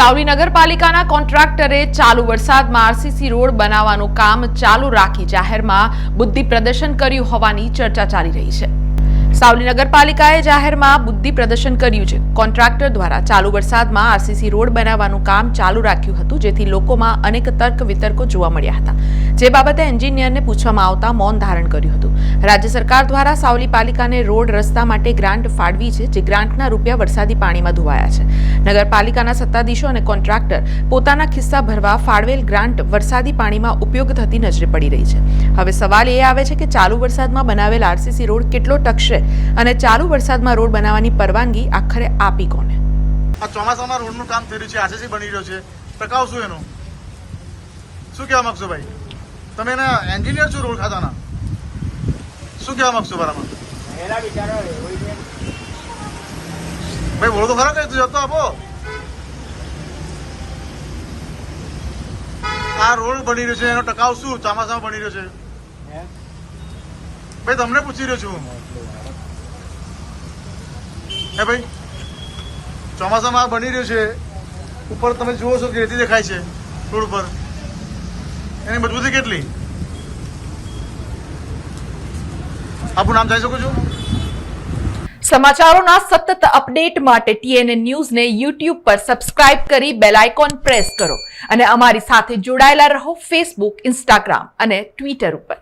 સાવલી નગરપાલિકાના કોન્ટ્રાક્ટરે ચાલુ વરસાદમાં આરસીસી રોડ બનાવવાનું કામ ચાલુ રાખી જાહેરમાં બુદ્ધિ પ્રદર્શન કર્યું હોવાની ચર્ચા ચાલી રહી છે. સાવલી નગરપાલિકાએ જાહેરમાં બુદ્ધિ પ્રદર્શન કર્યું છે. કોન્ટ્રાક્ટર દ્વારા ચાલુ વરસાદમાં આરસીસી રોડ બનાવવાનું કામ ચાલુ રાખ્યું હતું, જેથી લોકોમાં અનેક તર્ક વિતર્કો જોવા મળ્યા હતા. જે બાબતે એન્જિનિયરને પૂછવામાં આવતા મૌન ધારણ કર્યું હતું. રાજ્ય સરકાર દ્વારા સાવલી પાલિકાને રોડ રસ્તા માટે ગ્રાન્ટ ફાળવી છે, જે ગ્રાન્ટના રૂપિયા વરસાદી પાણીમાં ધોવાયા છે. નગરપાલિકાના સત્તાધીશો અને કોન્ટ્રાક્ટર પોતાના ખિસ્સા ભરવા ફાળવેલ ગ્રાન્ટ વરસાદી પાણીમાં ઉપયોગ થતી નજરે પડી રહી છે. હવે સવાલ એ આવે છે કે ચાલુ વરસાદમાં બનાવેલ આરસીસી રોડ કેટલો ટકશે? અને ચાલુ વરસાદમાં રોડ બનાવવાની પરવાનગી આખરે આપી કોને? આ ચોમાસામાં રોડનું કામ થઈ રહ્યું છે આરસીસી બની રહ્યો છે ટકાવ શું એનો? શું કહેવા માંગશો ભાઈ? તમે એના એન્જિનિયર છો રોડ ખાતાના? શું કહેવા માંગશો બરાબર ભાઈ બોલો તો ખરા કઈ જતો આપો. આ રોડ બની રહ્યો છે એનો ટકાવ શું? ચોમાસામાં બની રહ્યો છે? ભાઈ, તમને પૂછી રહ્યો છું. હે ભાઈ, ચોમાસામાં આ બની રહ્યું છે. ઉપર તમે જુઓ છો કે રેતી દેખાય છે, રોડ ઉપર. એની મજબૂતી કેટલી? આપનું નામ જાણી શકું છું? સમાચારોના સતત અપડેટ માટે ટીએનએ ન્યૂઝને યુટ્યુબ પર સબસ્ક્રાઇબ કરી બેલ આઇકોન પ્રેસ કરો અને અમારી સાથે જોડાયેલા રહો ફેસબુક, ઇન્સ્ટાગ્રામ અને ટ્વિટર ઉપર.